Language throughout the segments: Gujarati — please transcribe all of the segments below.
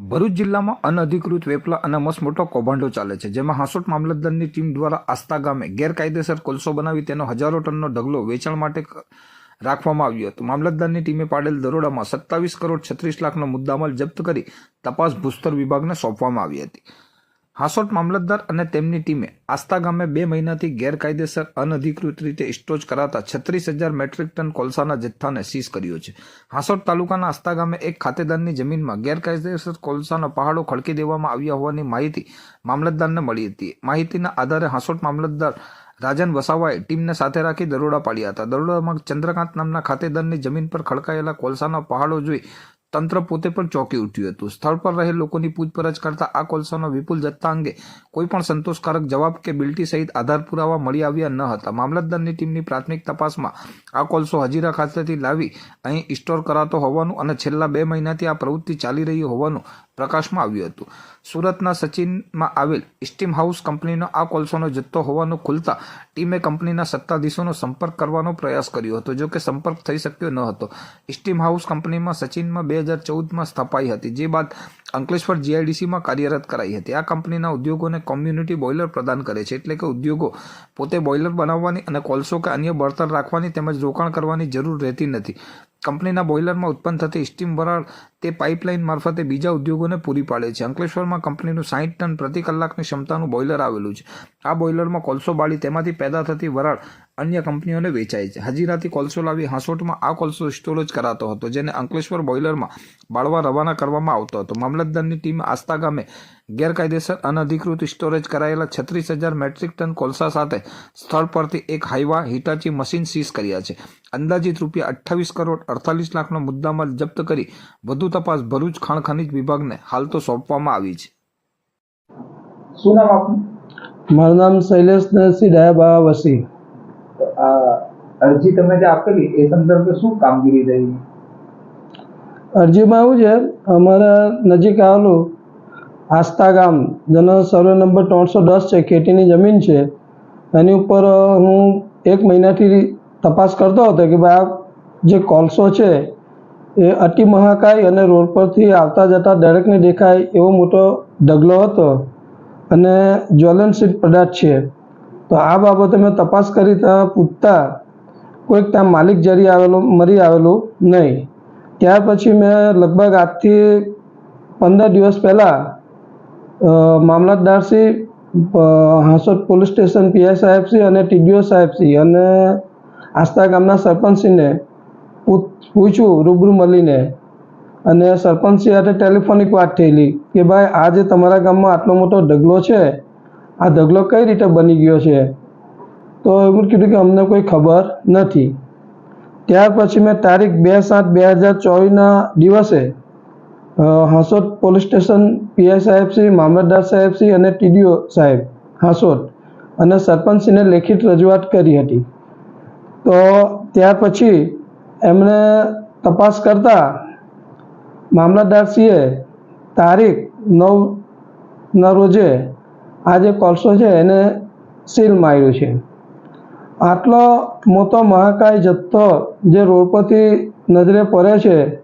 ભરૂચ જિલ્લામાં અનધિકૃત વેપલા અને મસમોટો કૌભાંડો ચાલે છે, જેમાં હાંસોટ મામલતદારની ટીમ દ્વારા આસ્તા ગામે ગેરકાયદેસર કોલસો બનાવી તેનો હજારો ટનનો ઢગલો વેચાણ માટે રાખવામાં આવ્યો હતો. મામલતદારની ટીમે પાડેલ દરોડામાં સત્તાવીસ કરોડ છત્રીસ લાખનો મુદ્દામાલ જપ્ત કરી તપાસ ભૂસ્તર વિભાગને સોંપવામાં આવી હતી. હાંસોટ મામલતદાર અને તેમની ટીમે આસ્તા ગામે બે મહિનાથી ગેરકાયદેસર અનધિકૃત રીતે સ્ટોજ કરાતા છત્રીસ હજાર મેટ્રિક ટન કોલસાના જથ્થાને સીઝ કર્યો છે. હાંસોટ તાલુકાના આસ્તા ગામે એક ખાતેદારની જમીનમાં ગેરકાયદેસર કોલસાના પહાડો ખડકી દેવામાં આવ્યા હોવાની માહિતી મામલતદારને મળી હતી. માહિતીના આધારે હાંસોટ મામલતદાર રાજન વસાવાએ ટીમને સાથે રાખી દરોડા પાડ્યા હતા. દરોડામાં ચંદ્રકાંત નામના ખાતેદારની જમીન પર ખડકાયેલા કોલસાનો પહાડો જોઈ તંત્ર પોતે પણ ચોંકી ઉઠ્યું હતું. સ્થળ પર રહેલ લોકોની પૂછપરછ કરતા આ કોલસાનો વિપુલ જથ્થા અંગે કોઈ પણ સંતોષકારક જવાબ કે બિલ્ટી સહિત આધાર પુરાવા મળી આવ્યા ન હતા. મામલતદારની ટીમની પ્રાથમિક તપાસમાં આ કોલસો હજીરા ખાતેથી લાવી અહીં સ્ટોર કરાતો હોવાનું અને છેલ્લા બે મહિનાથી આ પ્રવૃત્તિ ચાલી રહી હોવાનું પ્રકાશમાં આવ્યું હતું. સુરતના સચિનમાં આવેલ સ્ટીમ હાઉસ કંપનીનો આ કોલસોનો જથ્થો હોવાનું ખુલતા ટીમે કંપનીના સત્તાધીશોનો સંપર્ક કરવાનો પ્રયાસ કર્યો હતો જો કે સંપર્ક થઈ શક્યો ન હતો. સ્ટીમ હાઉસ કંપનીમાં સચિનમાં બે હજાર ચૌદમાં સ્થપાઈ હતી, જે બાદ અંકલેશ્વર જીઆઈડીસીમાં કાર્યરત કરાઈ હતી. આ કંપનીના ઉદ્યોગોને કોમ્યુનિટી બોઇલર પ્રદાન કરે છે, એટલે કે ઉદ્યોગો પોતે બોઇલર બનાવવાની અને કોલસો કે અન્ય બળતણ રાખવાની તેમજ રોકાણ કરવાની જરૂર રહેતી નથી. કંપનીના બોઇલરમાં ઉત્પન્ન થતી સ્ટીમ વરાળ તે પાઇપલાઇન મારફતે બીજા ઉદ્યોગોને પૂરી પાડે છે. અંકલેશ્વરમાં કંપનીનું સાહીઠ ટન પ્રતિ કલાકની ક્ષમતાનું બોઇલર આવેલું છે. આ બોઇલરમાં કોલસો બાળી તેમાંથી પેદા થતી વરાળ અન્ય કંપનીઓને વેચાય છે. હજીરાથી કોલસો લાવી હાંસોટમાં આ કોલસો સ્ટોરેજ કરાતો હતો જેને અંકલેશ્વર બોઇલરમાં બાળવા રવાના કરવામાં આવતો હતો. મામલતદારની ટીમ આસ્તા ગામે ગેરકાયદેસર અનધિકૃત સ્ટોરેજ કરાયેલા છત્રીસ હજાર મેટ્રિક ટન કોલસા સાથે સ્થળ પરથી એક હાઈવા હિટાચી મશીન સીઝ કર્યા છે. અંદાજિત રૂપિયા અઠ્ઠાવીસ કરોડ અડતાલીસ લાખનો મુદ્દામાલ જપ્ત કરી વધુ તપાસ ભરૂચ ખાણ ખનિજ વિભાગને હાલ તો સોંપવામાં આવી છે. શું નામ આપનું? મારું નામ શૈલેષ નરસિંહ ડાયાબા વસી. અરજી તમે જે આપેલી, એ સંદર્ભે શું કામગીરી રહી? અરજીમાં એવું છે, અમારા નજીક આવેલું આસ્તા ગામ જેનો સર્વે નંબર ત્રણસો દસ છે, ખેતીની જમીન છે. એની ઉપર હું એક મહિનાથી તપાસ કરતો હતો કે ભાઈ આ જે કોલસો છે, એ અતિ મહાકાય અને રોડ પરથી આવતા જતા દરેકને દેખાય એવો મોટો ઢગલો હતો અને જ્વલનશીલ પદાર્થ છે. તો આ બાબતે મેં તપાસ કરી પૂછતા કોઈક ત્યાં માલિક જરી આવેલો, મરી આવેલું નહીં. ત્યાર પછી મેં લગભગ આજથી પંદર દિવસ પહેલાં મામલતદારશ્રી હાંસોદ પોલીસ સ્ટેશન પીઆઈ સાહેબશ્રી અને ટીડીઓ સાહેબશ્રી અને આસ્થા ગામના સરપંચશ્રીને પૂછ- પૂછ્યું રૂબરૂ મળીને. અને સરપંચશ્રી સાથે ટેલિફોનિક વાત થયેલી કે ભાઈ, આજે તમારા ગામમાં આટલો મોટો ઢગલો છે? આ ઢગલો કઈ રીતે બની ગયો છે? તો એવું કીધું કે અમને કોઈ ખબર નથી. ત્યાર પછી મેં તારીખ બે સાત બે હજાર ચોવીસના દિવસે હાંસોટ પોલીસ સ્ટેશન પીઆઈ સાહેબશ્રી મામલતદાર સાહેબશ્રી અને ટીડીઓ સાહેબ હાંસોદ અને સરપંચશ્રીને લેખિત રજૂઆત કરી હતી. તો ત્યાર પછી એમણે તપાસ કરતા મામલતદારશ્રીએ તારીખ નવના રોજે આ જે કોલસો છે એને સીલ માર્યું છે. આટલો મોટો મહાકાય જથ્થો જે રોડ પરથી નજરે પડે છે,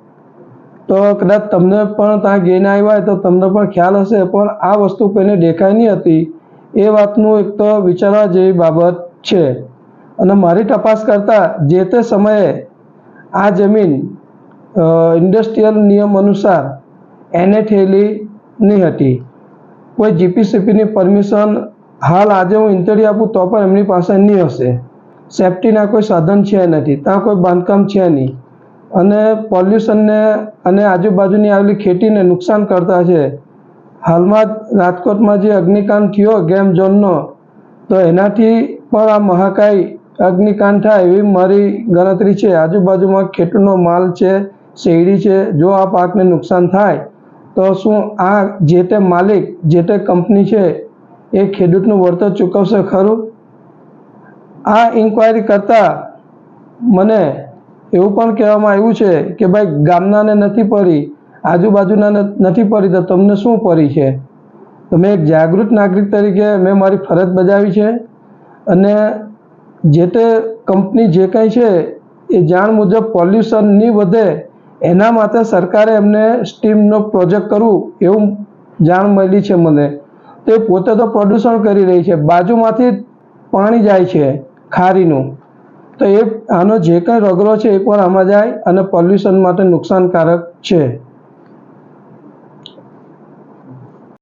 તો કદાચ તમને પણ ત્યાં ગઈને આવ્યા હોય તો તમને પણ ખ્યાલ હશે, પણ આ વસ્તુ કોઈને દેખાઈ નહીં હતી. એ વાતનું એક તો વિચારવા જેવી બાબત છે. અને મારી તપાસ કરતાં જે તે સમયે આ જમીન ઇન્ડસ્ટ્રીયલ નિયમ અનુસાર એને થયેલી નહીં હતી. કોઈ જીપીસીપીની પરમિશન હાલ આજે હું ઇન્ટરવ્યુ આપું તો પણ એમની પાસે નહીં હશે. સેફટીના કોઈ સાધન છે નથી. ત્યાં કોઈ બાંધકામ છે નહીં. અને પોલ્યુશનને અને આજુબાજુની આવેલી ખેતીને નુકસાન કરતા છે. હાલમાં જ રાજકોટમાં જે અગ્નિકાંડ થયો ગેમ ઝોનનો, તો એનાથી પણ આ મહાકાય અગ્નિકાંડ થાય એવી મારી ગણતરી છે. આજુબાજુમાં ખેતીનો માલ છે, શેરડી છે, જો આ પાકને નુકસાન થાય, તો શું આ જે તે માલિક, જે તે કંપની છે એ ખેડૂતનું વળતર ચૂકવશે ખરું? આ ઇન્ક્વાયરી કરતાં મને એવું પણ કહેવામાં આવ્યું છે કે ભાઈ, ગામનાને નથી પડી, આજુબાજુના નથી પડી તો તમને શું પડી છે? તો મેં એક જાગૃત નાગરિક તરીકે મેં મારી ફરજ બજાવી છે અને જે તે કંપની જે કંઈ છે એ જાણ મુજબ પોલ્યુશન નહીં વધે એના માટે સરકારે એમને સ્ટીમનો પ્રોજેક્ટ કરવું એવું જાણ મળી છે મને. તે પોતે તો પ્રદૂષણ કરી રહી છે. બાજુમાંથી પાણી જાય છે ખારીનું. તો એ, આનો જે કંઈ રગડો છે એ પણ આમાં જાય અને પોલ્યુશન માટે નુકસાનકારક છે.